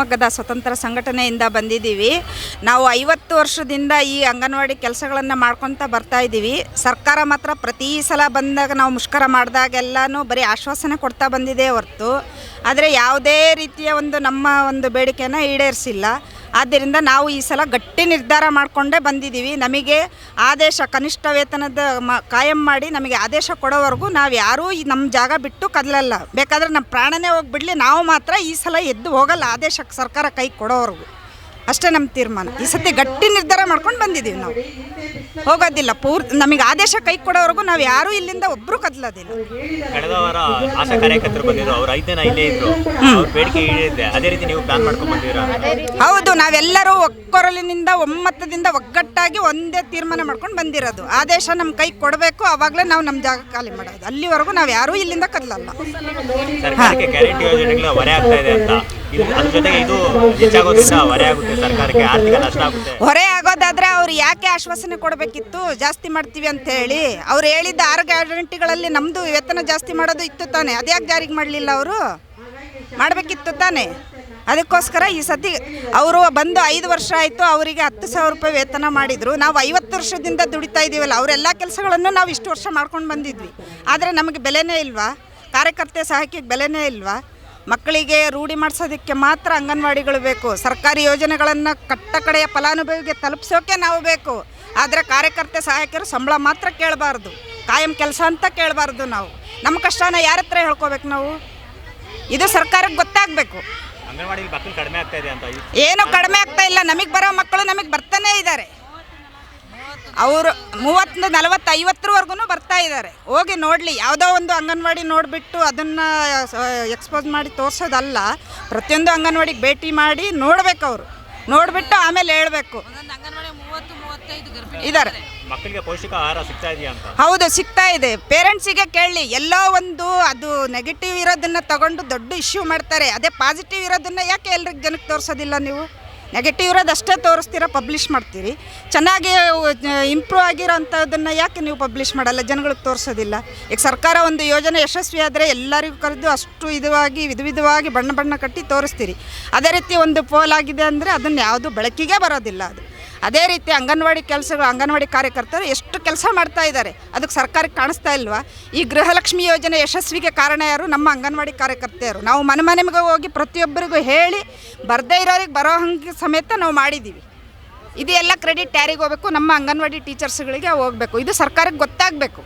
ಶಿವಮೊಗ್ಗದ ಸ್ವತಂತ್ರ ಸಂಘಟನೆಯಿಂದ ಬಂದಿದ್ದೀವಿ. ನಾವು ಐವತ್ತು ವರ್ಷದಿಂದ ಈ ಅಂಗನವಾಡಿ ಕೆಲಸಗಳನ್ನು ಮಾಡ್ಕೊತ ಬರ್ತಾ ಇದ್ದೀವಿ. ಸರ್ಕಾರ ಮಾತ್ರ ಪ್ರತಿ ಸಲ ಬಂದಾಗ ನಾವು ಮುಷ್ಕರ ಮಾಡಿದಾಗೆಲ್ಲನೂ ಬರೀ ಆಶ್ವಾಸನೆ ಕೊಡ್ತಾ ಬಂದಿದೆ ಹೊರತು. ಆದರೆ ಯಾವುದೇ ರೀತಿಯ ಒಂದು ನಮ್ಮ ಒಂದು ಬೇಡಿಕೆಯನ್ನು ಈಡೇರಿಸಿಲ್ಲ. ಆದ್ದರಿಂದ ನಾವು ಈ ಸಲ ಗಟ್ಟಿ ನಿರ್ಧಾರ ಮಾಡಿಕೊಂಡೇ ಬಂದಿದ್ದೀವಿ. ನಮಗೆ ಆದೇಶ, ಕನಿಷ್ಠ ವೇತನದ ಮ, ಕಾಯಂ ಮಾಡಿ ನಮಗೆ ಆದೇಶ ಕೊಡೋವರೆಗೂ ನಾವು ಯಾರೂ ನಮ್ಮ ಜಾಗ ಬಿಟ್ಟು ಕದಲಲ್ಲ. ಬೇಕಾದರೆ ನಮ್ಮ ಪ್ರಾಣನೇ ಹೋಗಿಬಿಡಲಿ. ನಾವು ಮಾತ್ರ ಈ ಸಲ ಎದ್ದು ಹೋಗಲ್ಲ ಆದೇಶಕ್ಕೆ ಸರ್ಕಾರ ಕೈ ಕೊಡೋವರೆಗೂ. ಅಷ್ಟೇ ನಮ್ಮ ತೀರ್ಮಾನ. ಈ ಸತಿ ಗಟ್ಟಿ ನಿರ್ಧಾರ ಮಾಡ್ಕೊಂಡು ಬಂದಿದ್ದೀವಿ ನಾವು. ಹೋಗೋದಿಲ್ಲ. ಪೂರ್ ನಮಗೆ ಆದೇಶ ಕೈ ಕೊಡೋವರೆಗೂ ನಾವು ಯಾರೂ ಇಲ್ಲಿಂದ ಒಬ್ಬರು ಕದಲೋದಿಲ್ಲ. ಕಳೆದ ವಾರ ಆಶಾ ಕಾರ್ಯಕರ್ತರು ಬಂದಿದ್ರು. ಅವ್ರು ಐದು ದಿನ ಇಲ್ಲೇ ಇದ್ರು. ಅವ್ರ ಬೇಡಿಕೆ ಈಡೇರಿದೆ. ಅದೇ ರೀತಿ ನೀವು ಪ್ಲಾನ್ ಮಾಡ್ಕೊಂಡ್ ಬಂದಿರಾ ಹೌದು ನಾವೆಲ್ಲರೂ ಒಕ್ಕೊರಲಿನಿಂದ ಒಮ್ಮತದಿಂದ ಒಗ್ಗಟ್ಟಾಗಿ ಒಂದೇ ತೀರ್ಮಾನ ಮಾಡ್ಕೊಂಡು ಬಂದಿರೋದು. ಆದೇಶ ನಮ್ಮ ಕೈ ಕೊಡಬೇಕು. ಆವಾಗಲೇ ನಾವು ನಮ್ಮ ಜಾಗ ಖಾಲಿ ಮಾಡೋದು. ಅಲ್ಲಿವರೆಗೂ ನಾವು ಯಾರೂ ಇಲ್ಲಿಂದ ಕದಲಲ್ಲ. ಸರ್ಕಾರಕ್ಕೆ ಗ್ಯಾರಂಟಿ ಯೋಜನೆಗಳು ಹೊರೆ ಆಗ್ತಾ ಇದೆ ಅಂತ. ಇದು ಹೊರೆ ಆಗೋದಾದ್ರೆ ಅವ್ರು ಯಾಕೆ ಆಶ್ವಾಸನೆ ಕೊಡಬೇಕಿತ್ತು? ಜಾಸ್ತಿ ಮಾಡ್ತೀವಿ ಅಂತ ಹೇಳಿ. ಅವ್ರು ಹೇಳಿದ್ದ ಆರು ಗ್ಯಾರಂಟಿಗಳಲ್ಲಿ ನಮ್ಮದು ವೇತನ ಜಾಸ್ತಿ ಮಾಡೋದು ಇತ್ತು ತಾನೆ. ಅದ್ಯಾಕೆ ಜಾರಿಗೆ ಮಾಡಲಿಲ್ಲ ಅವರು? ಮಾಡಬೇಕಿತ್ತು ತಾನೆ. ಅದಕ್ಕೋಸ್ಕರ ಈ ಸತಿ ಅವರು ಬಂದು ಐದು ವರ್ಷ ಆಯಿತು, ಅವರಿಗೆ ಹತ್ತು ಸಾವಿರ ರೂಪಾಯಿ ವೇತನ ಮಾಡಿದರು. ನಾವು ಐವತ್ತು ವರ್ಷದಿಂದ ದುಡಿತಾ ಇದ್ದೀವಲ್ಲ ಅವರೆಲ್ಲ ಕೆಲಸಗಳನ್ನು ನಾವು ಇಷ್ಟು ವರ್ಷ ಮಾಡ್ಕೊಂಡು ಬಂದಿದ್ವಿ. ಆದರೆ ನಮಗೆ ಬೆಲೆನೇ ಇಲ್ವಾ? ಕಾರ್ಯಕರ್ತೆ ಸಹಾಯಕ್ಕೆ ಬೆಲೆನೇ ಇಲ್ವಾ? ಮಕ್ಕಳಿಗೆ ರೂಢಿ ಮಾಡಿಸೋದಕ್ಕೆ ಮಾತ್ರ ಅಂಗನವಾಡಿಗಳು ಬೇಕು. ಸರ್ಕಾರಿ ಯೋಜನೆಗಳನ್ನು ಕಟ್ಟ ಕಡೆಯ ಫಲಾನುಭವಿಗೆ ತಲುಪಿಸೋಕೆ ನಾವು ಬೇಕು. ಆದರೆ ಕಾರ್ಯಕರ್ತೆ ಸಹಾಯಕರು ಸಂಬಳ ಮಾತ್ರ ಕೇಳಬಾರ್ದು. ಕಾಯಂ ಕೆಲಸ ಅಂತ ಕೇಳಬಾರ್ದು ನಾವು. ನಮ್ಮ ಕಷ್ಟನ ಯಾರ ಹತ್ರ ಹೇಳ್ಕೋಬೇಕು ನಾವು? ಇದು ಸರ್ಕಾರಕ್ಕೆ ಗೊತ್ತಾಗಬೇಕು. ಏನು ಕಡಿಮೆ ಆಗ್ತಾ ಇಲ್ಲ. ನಮಗೆ ಬರೋ ಮಕ್ಕಳು ನಮಗೆ ಬರ್ತಾನೇ ಇದ್ದಾರೆ. ಅವರು ಮೂವತ್ತು ನಲವತ್ತು ಐವತ್ತರವರೆಗೂ ಬರ್ತಾ ಇದ್ದಾರೆ. ಹೋಗಿ ನೋಡಲಿ ಯಾವುದೋ ಒಂದು ಅಂಗನವಾಡಿ ನೋಡಿಬಿಟ್ಟು ಅದನ್ನು ಎಕ್ಸ್ಪೋಸ್ ಮಾಡಿ ತೋರಿಸೋದಲ್ಲ ಪ್ರತಿಯೊಂದು ಅಂಗನವಾಡಿಗೆ ಭೇಟಿ ಮಾಡಿ ನೋಡಬೇಕು ಅವರು. ನೋಡಿಬಿಟ್ಟು ಆಮೇಲೆ ಹೇಳಬೇಕು. ಇದ್ದಾರೆ. ಮಕ್ಕಳಿಗೆ ಪೌಷ್ಟಿಕ ಆಹಾರ ಸಿಗ್ತಾ ಇದೆಯಾ ಅಂತ? ಹೌದು ಸಿಗ್ತಾ ಇದೆ. ಪೇರೆಂಟ್ಸಿಗೆ ಕೇಳಿ ಎಲ್ಲೋ ಒಂದು ಅದು ನೆಗೆಟಿವ್ ಇರೋದನ್ನ ತಗೊಂಡು ದೊಡ್ಡ ಇಶ್ಯೂ ಮಾಡ್ತಾರೆ. ಅದೇ ಪಾಸಿಟಿವ್ ಇರೋದನ್ನ ಯಾಕೆ ಎಲ್ರಿಗೆ ಜನಕ್ಕೆ ತೋರಿಸೋದಿಲ್ಲ ನೀವು? ನೆಗೆಟಿವ್ ಇರೋದು ಅಷ್ಟೇ ತೋರಿಸ್ತೀರ ಪಬ್ಲಿಷ್ ಮಾಡ್ತೀರಿ. ಚೆನ್ನಾಗಿ ಇಂಪ್ರೂವ್ ಆಗಿರೋ ಅಂಥದ್ದನ್ನು ಯಾಕೆ ನೀವು ಪಬ್ಲಿಷ್ ಮಾಡಲ್ಲ? ಜನಗಳಿಗೆ ತೋರಿಸೋದಿಲ್ಲ. ಈಗ ಸರ್ಕಾರ ಒಂದು ಯೋಜನೆ ಯಶಸ್ವಿ ಆದರೆ ಎಲ್ಲರಿಗೂ ಕರೆದು ಅಷ್ಟು ಇದುವಾಗಿ, ವಿಧ ವಿಧವಾಗಿ ಬಣ್ಣ ಬಣ್ಣ ಕಟ್ಟಿ ತೋರಿಸ್ತೀರಿ. ಅದೇ ರೀತಿ ಒಂದು ಪೋಲ್ ಆಗಿದೆ ಅಂದರೆ ಅದನ್ನು ಯಾವುದು ಬೆಳಕಿಗೆ ಬರೋದಿಲ್ಲ ಅದು. ಅದೇ ರೀತಿ ಅಂಗನವಾಡಿ ಕೆಲಸಗಳು, ಅಂಗನವಾಡಿ ಕಾರ್ಯಕರ್ತರು ಎಷ್ಟು ಕೆಲಸ ಮಾಡ್ತಾ ಇದ್ದಾರೆ. ಅದಕ್ಕೆ ಸರ್ಕಾರಕ್ಕೆ ಕಾಣಿಸ್ತಾ ಇಲ್ವಾ? ಈ ಗೃಹಲಕ್ಷ್ಮಿ ಯೋಜನೆ ಯಶಸ್ವಿಗೆ ಕಾರಣ ಯಾರು? ನಮ್ಮ ಅಂಗನವಾಡಿ ಕಾರ್ಯಕರ್ತೆಯರು. ನಾವು ಮನೆ ಮನೆಗೆ ಹೋಗಿ ಪ್ರತಿಯೊಬ್ಬರಿಗೂ ಹೇಳಿ, ಬರದೇ ಇರೋರಿಗೆ ಬರೋ ಹಂಗೆ ಸಮೇತ ನಾವು ಮಾಡಿದ್ದೀವಿ. ಇದೆಲ್ಲ ಕ್ರೆಡಿಟ್ ಯಾರಿಗೆ ಹೋಗಬೇಕು? ನಮ್ಮ ಅಂಗನವಾಡಿ ಟೀಚರ್ಸ್ಗಳಿಗೆ ಹೋಗಬೇಕು. ಇದು ಸರ್ಕಾರಕ್ಕೆ ಗೊತ್ತಾಗಬೇಕು.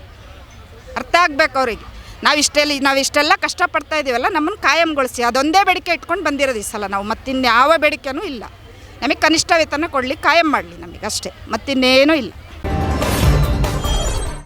ಅರ್ಥ ಆಗಬೇಕು ಅವರಿಗೆ. ನಾವು ಇಷ್ಟೆಲ್ಲ ನಾವು ಇಷ್ಟೆಲ್ಲ ಕಷ್ಟಪಡ್ತಾ ಇದ್ದೀವಲ್ಲ ನಮ್ಮನ್ನು ಕಾಯಂಗೊಳಿಸಿ. ಅದೊಂದೇ ಬೇಡಿಕೆ ಇಟ್ಕೊಂಡು ಬಂದಿರೋದು ಈ ಸಲ ನಾವು. ಮತ್ತಿನ್ಯಾವ ಬೇಡಿಕೆನೂ ಇಲ್ಲ. ನಮಗೆ ಕನಿಷ್ಠ ವೇತನ ಕೊಡಲಿ ಕಾಯಂ ಮಾಡಲಿ ನಮಗೆ ಅಷ್ಟೇ. ಮತ್ತಿನ್ನೇನೂ ಇಲ್ಲ.